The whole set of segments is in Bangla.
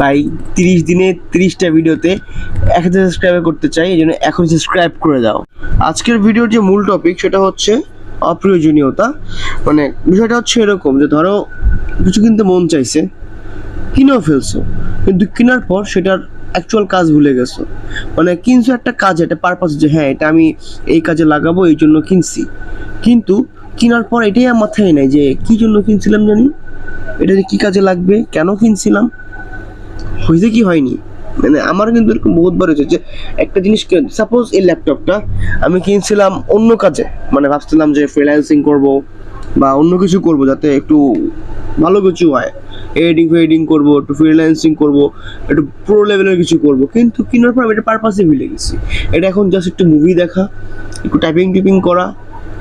ভাই, তিরিশ দিনে তিরিশটা ভিডিওতে এক হাজার সাবস্ক্রাইবার করতে চাই, এই জন্য এখন সাবস্ক্রাইব করে দাও। আজকের ভিডিওর যে মূল টপিক সেটা হচ্ছে অপ্রয়োজনীয়তা। মানে বিষয়টা হচ্ছে এরকম যে ধরো, কিছু কিনতে মন চাইছে, কিনেও ফেলছো, কিন্তু কেনার পর সেটার অ্যাকচুয়াল কাজ ভুলে গেছো। মানে কিনছো একটা কাজ, একটা পারপাস যে হ্যাঁ এটা আমি এই কাজে লাগাবো, এই জন্য কিনছি। কিন্তু কেনার পর এটাই মাথায় নাই যে, কি জন্য কিনছিলাম জানি? এটা যে কী কাজে লাগবে? কেন কিনছিলাম? হয়েছে কি হয়নি? মানে আমার কিন্তু এরকম বহুতবার হয়েছে যে একটা জিনিস সাপোজ এই ল্যাপটপটা আমি কিনছিলাম অন্য কাজে। মানে ভাবছিলাম যে ফ্রিল্যান্সিং করব বা অন্য কিছু করব যাতে একটু ভালো কিছু হয়। এডিটিং ফেডিং করব, একটু ফ্রিল্যান্সিং করব, একটু প্রো লেভেলের কিছু করব। কিন্তু কেনার পর আমি এটা পারপাসে ভুলে গেছি। এটা এখন জাস্ট একটু মুভি দেখা, একটু টাইপিং টিপিং করা,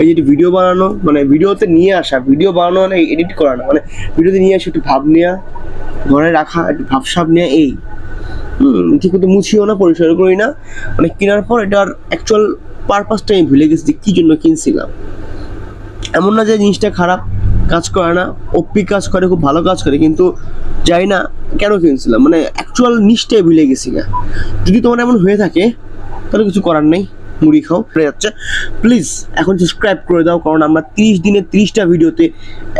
এই যে ভিডিও বানানো মানে ভিডিওতে নিয়ে আসা। ভিডিও বানানো মানে এডিট করা না মানে ভিডিওতে নিয়ে আসে, একটু ভাব নেওয়া ঘরে রাখা একটু ভাবসাব নেওয়া এই ঠিক মতো মুছিও না, পরিষ্কার করি না। মানে কেনার পর এটার অ্যাকচুয়াল পারপাসটা আমি ভুলে গেছি কী জন্য কিনছিলাম। এমন না যে জিনিসটা খারাপ কাজ করে না অপ্পি কাজ করে, খুব ভালো কাজ করে, কিন্তু যাই না কেন কিনছিলাম। মানে অ্যাকচুয়াল নিচটাই ভুলে গেছি না যদি তোমার এমন হয়ে থাকে, তাহলে কিছু করার নেই। মুড়ি খাও, পড়ে যাচ্ছে। প্লিজ এখন সাবস্ক্রাইব করে দাও, কারণ আমরা তিরিশ দিনে তিরিশটা ভিডিওতে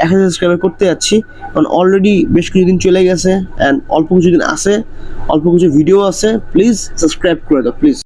এক হাজার সাবস্ক্রাইবার করতে যাচ্ছি। কারণ অলরেডি বেশ কিছুদিন চলে গেছে অ্যান্ড অল্প কিছুদিন আছে, অল্প কিছু ভিডিও আছে। প্লিজ সাবস্ক্রাইব করে দাও প্লিজ